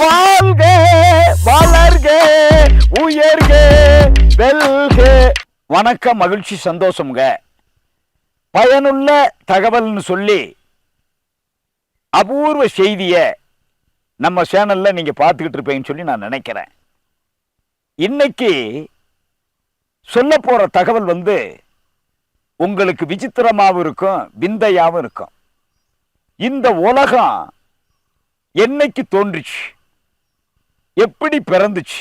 வாழ்க வளர்க உயர்க வெல்க. வணக்கம் மகிழ்ச்சி சந்தோஷம்ங்க. பயனுள்ள தகவல்னு சொல்லி அபூர்வ செய்தியை நம்ம சேனல்ல நீங்க பார்த்துக்கிட்டு இருப்பீங்கன்னு சொல்லி நான் நினைக்கிறேன். இன்னைக்கு சொல்ல போற தகவல் வந்து உங்களுக்கு விசித்திரமாகவும் இருக்கும் விந்தையாகவும் இருக்கும். இந்த உலகம் என்னைக்கு தோன்றுச்சு? எப்படி பிறந்துச்சு?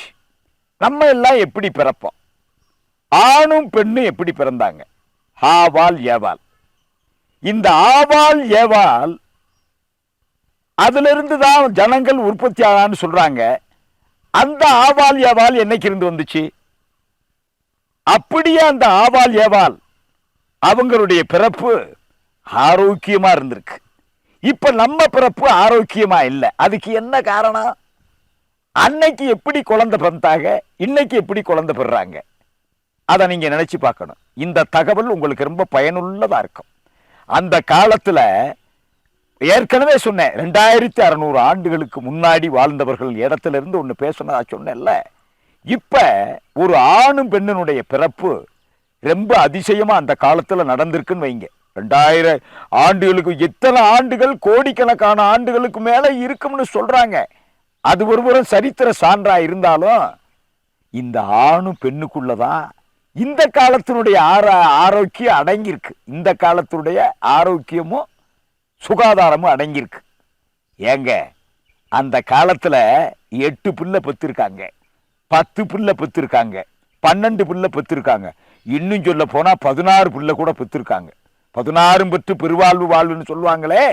நம்ம எல்லாம் எப்படி பிறப்போம்? ஆணும் பெண்ணும் எப்படி பிறந்தாங்க? ஆவால் ஏவால் இந்த ஆவால் ஏவால் அதுல இருந்து தான் ஜனங்கள் உற்பத்தி ஆகான்னு சொல்றாங்க. அந்த ஆவால் ஏவால் என்னைக்கு இருந்து வந்துச்சு? அப்படியே அந்த ஆவால் ஏவால் அவங்களுடைய பிறப்பு ஆரோக்கியமா இருந்திருக்கு. இப்ப நம்ம பிறப்பு ஆரோக்கியமா இல்லை. அதுக்கு என்ன காரணம்? அன்னைக்கு எப்படி குழந்தை பிறந்தாங்க? இன்னைக்கு எப்படி குழந்தை பெறாங்க அதை நீங்க நினைச்சு பார்க்கணும். இந்த தகவல் உங்களுக்கு ரொம்ப பயனுள்ளதா இருக்கும். அந்த காலத்துல ஏற்கனவே சொன்னேன் ரெண்டாயிரத்தி அறநூறு ஆண்டுகளுக்கு முன்னாடி வாழ்ந்தவர்கள் இடத்துல இருந்து ஒன்று பேசுனதா சொன்னேன்ல. இப்ப ஒரு ஆணும் பெண்ணினுடைய பிறப்பு ரொம்ப அதிசயமா அந்த காலத்துல நடந்திருக்குன்னு வைங்க. ரெண்டாயிரம் ஆண்டுகளுக்கு எத்தனை ஆண்டுகள் கோடிக்கணக்கான ஆண்டுகளுக்கு மேல இருக்கும்னு சொல்றாங்க. அது ஒருபுறம் சரித்திர சான்றா இருந்தாலும் இந்த ஆணும் பெண்ணுக்குள்ளதான் இந்த காலத்தினுடைய ஆரா ஆரோக்கியம் அடங்கியிருக்கு. இந்த காலத்தினுடைய ஆரோக்கியமும் சுகாதாரமும் அடங்கியிருக்கு. ஏங்க அந்த காலத்தில் எட்டு பிள்ளை பெற்றிருக்காங்க பத்து பிள்ளை பெற்றிருக்காங்க பன்னெண்டு பிள்ளை பெற்றிருக்காங்க இன்னும் சொல்ல போனால் பதினாறு பிள்ளை கூட பெற்றிருக்காங்க பதினாறும் பெற்று பெருவாழ்வு வாழ்வுன்னு சொல்லுவாங்களே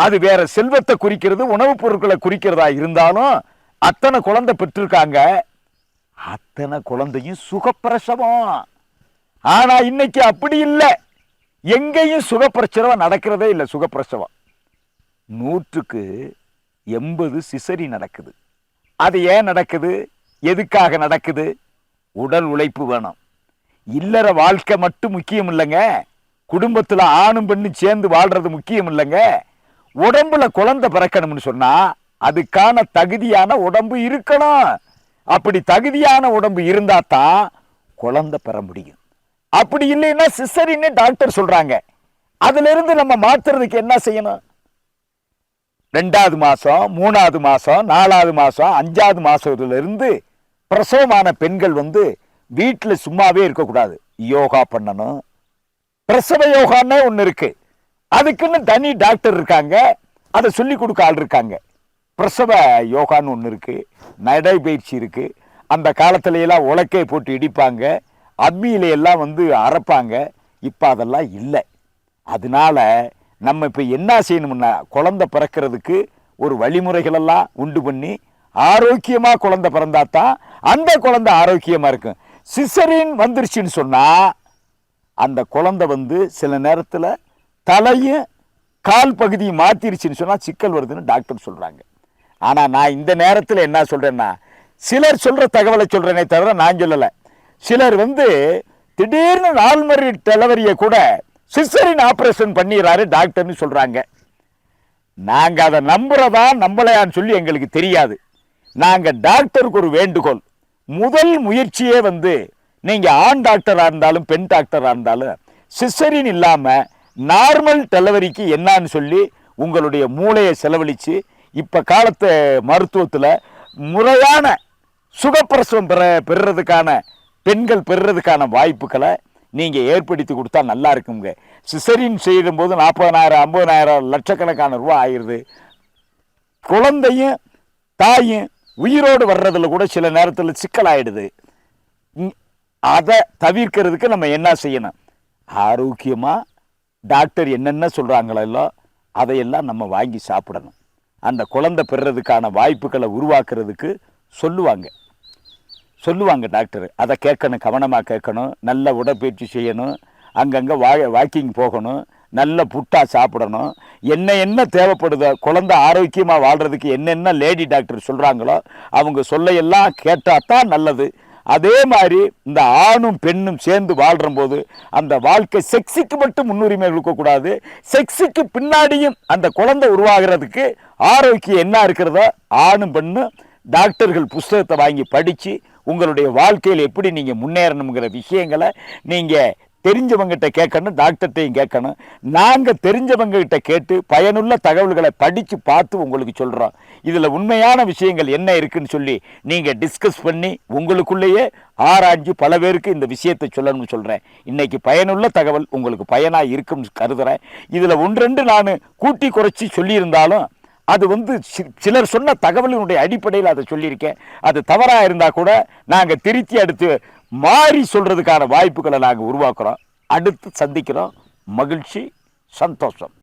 அது வேற செல்வத்தை குறிக்கிறது உணவுப் பொருட்களை குறிக்கிறதா இருந்தாலும் அத்தனை குழந்தை பெற்றிருக்காங்க. அத்தனை குழந்தையும் சுகப்பிரசவம். ஆனா இன்னைக்கு அப்படி இல்லை. எங்கேயும் சுகப்பிரசவம் நடக்கிறதே இல்லை சுகப்பிரசவம். நூற்றுக்கு எண்பது சிசரி நடக்குது. அது ஏன் நடக்குது? எதுக்காக நடக்குது? உடல் உழைப்பு வேணும். இல்லற வாழ்க்கை மட்டும் முக்கியம் இல்லைங்க. குடும்பத்தில் ஆணும் பெண்ணும் சேர்ந்து வாழ்றது முக்கியம் இல்லைங்க. உடம்புல குழந்தை பிறக்கணும்னு சொன்னா அதுக்கான தகுதியான உடம்பு இருக்கணும். அப்படி தகுதியான உடம்பு இருந்தா தான் குழந்தை பெற முடியும். அப்படி இல்லைன்னா சிசரின்னு டாக்டர் சொல்றாங்க. அதுல இருந்து நம்ம மாத்துறதுக்கு என்ன செய்யணும்? ரெண்டாவது மாசம் மூணாவது மாசம் நாலாவது மாசம் அஞ்சாவது மாசத்துல இருந்து பிரசவமான பெண்கள் வந்து வீட்டில் சும்மாவே இருக்கக்கூடாது. யோகா பண்ணணும். பிரசவ யோகான்னு ஒன்று இருக்குது அதுக்குன்னு தனி டாக்டர் இருக்காங்க. அதை சொல்லி கொடுக்க ஆள் இருக்காங்க. பிரசவ யோகான்னு ஒன்று இருக்குது நடைபயிற்சி இருக்குது அந்த காலத்துல எல்லாம் உலக்கை போட்டு இடிப்பாங்க. அம்மியில எல்லாம் வந்து அரைப்பாங்க. இப்போ அதெல்லாம் இல்லை. அதனால நம்ம இப்போ என்ன செய்யணும்னா குழந்தை பிறக்கிறதுக்கு ஒரு வழிமுறைகளெல்லாம் உண்டு பண்ணி ஆரோக்கியமாக குழந்தை பிறந்தா தான் அந்த குழந்தை ஆரோக்கியமாக இருக்கும். சிசரின் வந்துருச்சுன்னு சொன்னால் அந்த குழந்தை வந்து சில நேரத்தில் தலையும் கால் பகுதியும் மாற்றிருச்சுன்னு சொன்னால் சிக்கல் வருதுன்னு டாக்டர் சொல்கிறாங்க ஆனால் நான் இந்த நேரத்தில் என்ன சொல்கிறேன்னா சிலர் சொல்கிற தகவலை சொல்கிறேனே தவிர நான் சொல்லலை. சிலர் வந்து திடீர்னு நால்மரி டெலவரியை கூட சிஸ்டரின் ஆப்ரேஷன் பண்ணிடுறாரு டாக்டர்னு சொல்கிறாங்க நாங்கள் அதை நம்புறதா நம்பலையான்னு சொல்லி எங்களுக்கு தெரியாது. நாங்கள் டாக்டருக்கு ஒரு வேண்டுகோள். முதல் முயற்சியே வந்து நீங்கள் ஆண் டாக்டராக இருந்தாலும் பெண் டாக்டராக இருந்தாலும் சிஸ்டரின் இல்லாமல் நார்மல் டெலிவரிக்கு என்னன்னு சொல்லி உங்களுடைய மூளையை செலவழித்து இப்போ காலத்து மருத்துவத்தில் முறையான சுகப்பிரசவம் பெற பெறுறதுக்கான பெண்கள் பெறுறதுக்கான வாய்ப்புகளை நீங்கள் ஏற்படுத்தி கொடுத்தா நல்லா இருக்குங்க. சிசரின் செய்யும்போது நாற்பதனாயிரம் ஐம்பதனாயிரம் லட்சக்கணக்கான ரூபா ஆயிடுது குழந்தையும் தாயும் உயிரோடு வர்றதில் கூட சில நேரத்தில் சிக்கலாயிடுது. அதை தவிர்க்கிறதுக்கு நம்ம என்ன செய்யணும்? ஆரோக்கியமாக டாக்டர் என்னென்ன சொல்கிறாங்களோ அதையெல்லாம் நம்ம வாங்கி சாப்பிடணும். அந்த குழந்தை பெறுறதுக்கான வாய்ப்புகளை உருவாக்குறதுக்கு சொல்லுவாங்க. சொல்லுவாங்க டாக்டர். அதை கேட்கணும் கவனமாக கேட்கணும். நல்ல உடற்பயிற்சி செய்யணும். அங்கங்கே வா வாக்கிங் போகணும். நல்ல புட்டாக சாப்பிடணும். என்ன என்ன தேவைப்படுதோ குழந்த ஆரோக்கியமாக வாழ்கிறதுக்கு என்னென்ன லேடி டாக்டர் சொல்கிறாங்களோ அவங்க சொல்லையெல்லாம் கேட்டால் தான் நல்லது. அதே மாதிரி இந்த ஆணும் பெண்ணும் சேர்ந்து வாழ்கிற போது அந்த வாழ்க்கை செக்ஸுக்கு மட்டும் முன்னுரிமை கொடுக்கக்கூடாது செக்ஸுக்கு பின்னாடியும் அந்த குழந்தை உருவாகிறதுக்கு ஆரோக்கியம் என்ன இருக்கிறதோ ஆணும் பெண்ணும் டாக்டர்கள் புஸ்தகத்தை வாங்கி படித்து உங்களுடைய வாழ்க்கையில் எப்படி நீங்கள் முன்னேறணுங்கிற விஷயங்களை நீங்கள் தெரிஞ்சவங்ககிட்ட கேட்கணும் டாக்டர்கிட்டையும் கேட்கணும். நாங்கள் தெரிஞ்சவங்ககிட்ட கேட்டு பயனுள்ள தகவல்களை படித்து பார்த்து உங்களுக்கு சொல்கிறோம் இதில் உண்மையான விஷயங்கள் என்ன இருக்குதுன்னு சொல்லி நீங்கள் டிஸ்கஸ் பண்ணி உங்களுக்குள்ளேயே ஆராய்ஞ்சு பல பேருக்கு இந்த விஷயத்தை சொல்லணும்னு சொல்கிறேன் இன்றைக்கி பயனுள்ள தகவல் உங்களுக்கு பயனாக இருக்கும்னு கருதுகிறேன் இதில் ஒன்றெண்டு நான் கூட்டி குறைச்சி சொல்லியிருந்தாலும் அது வந்து சிலர் சொன்ன தகவலினுடைய அடிப்படையில் அதை சொல்லியிருக்கேன். அது தவறாக இருந்தால் கூட நாங்கள் திருத்தி அடுத்து மாறி சொல்கிறதுக்கான வாய்ப்புகளை நாங்கள் உருவாக்குறோம். அடுத்து சந்திக்கிறோம். மகிழ்ச்சி சந்தோஷம்.